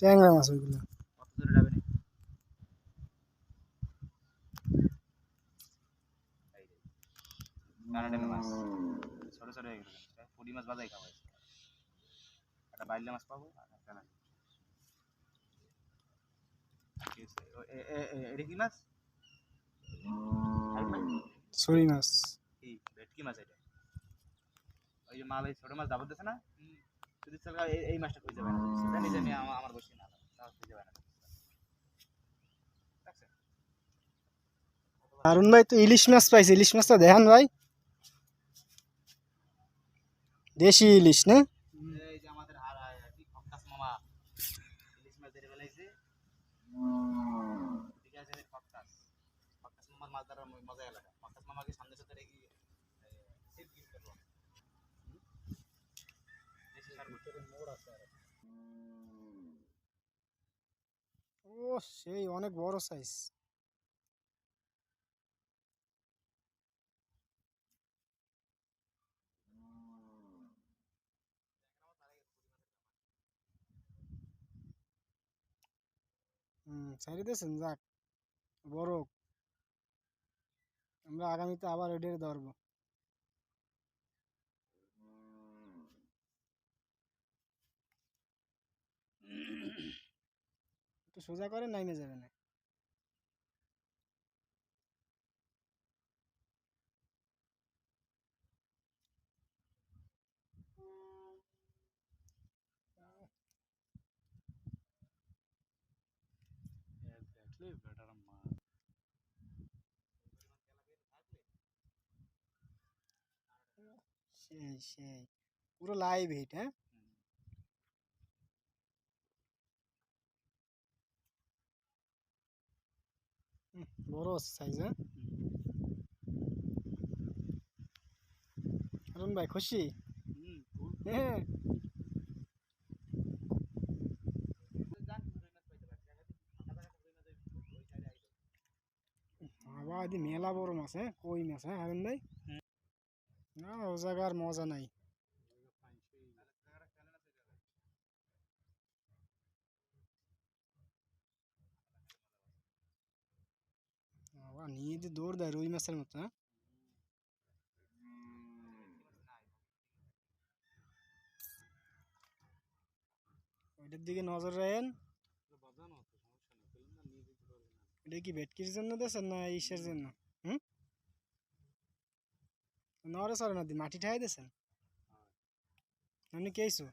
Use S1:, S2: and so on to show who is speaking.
S1: ট্যাংরা মাছ ওইগুলো।
S2: কত দূরে যাবে না মাছ ছোট ছোট হয়ে গেল পুরি মাছ বাজাই খাওয়া একটা বাইলে মাছ পাবো আর একটা না কি হয়েছে? ও- এ- এ- এ- এটা কি মাছ আরেক মাছ?
S1: ছড়ি মাছ
S2: কি ভেটকি মাছ এটা ওই যে মাল এই ছোট মাছ দাবত দিছে না যদি চল এই এই মাছটা খুঁজে পায় না সেটা নিজে আমি আমার আমার বসি না তাও খুঁজে পায় না দেখছেন?
S1: ভাই তো ইলিশ মাছ পাইছে ইলিশ মাছটা দেখান ভাই দেশি ইলিশ না
S2: এই যে আমাদের আর আর কি খক্কাস মামা ইলিশ মাছ ধরে ফেলাইছে ঠিক আছে রে খক্কাস ধরার মজা আলাদা খক্কাস মামাকে সামনে সাথে রেখে সিপ গিফট করব
S1: ও সেই অনেক বড় সাইজ হুম ছাড়ি দিয়েছেন যাক। বড় হোক। আমরা আগামীতে আবার এডের ধরবো। একটু সোজা করে নাইমে যাবে না। সেই সেই। পুরো লাইভ হিট হ্যাঁ? বড় সাইজ হ্যাঁ? অরুণ ভাই খুশি? হ্যাঁ। বাবা মেলা বড় মাছ হ্যাঁ? কই মাছ হ্যাঁ হারুন ভাই? না ও জায়গার মজা নাই। নিয়ে যে দৌড় দেয় রুই মাছের মতো হ্যাঁ? ওইটার দিকে নজর রাখেন। এটা কি ভেটকির জন্য দেশেন না ইসের জন্য? নরে সরে নদী মাটি ঠাই দেছেন আপনি কেইছো?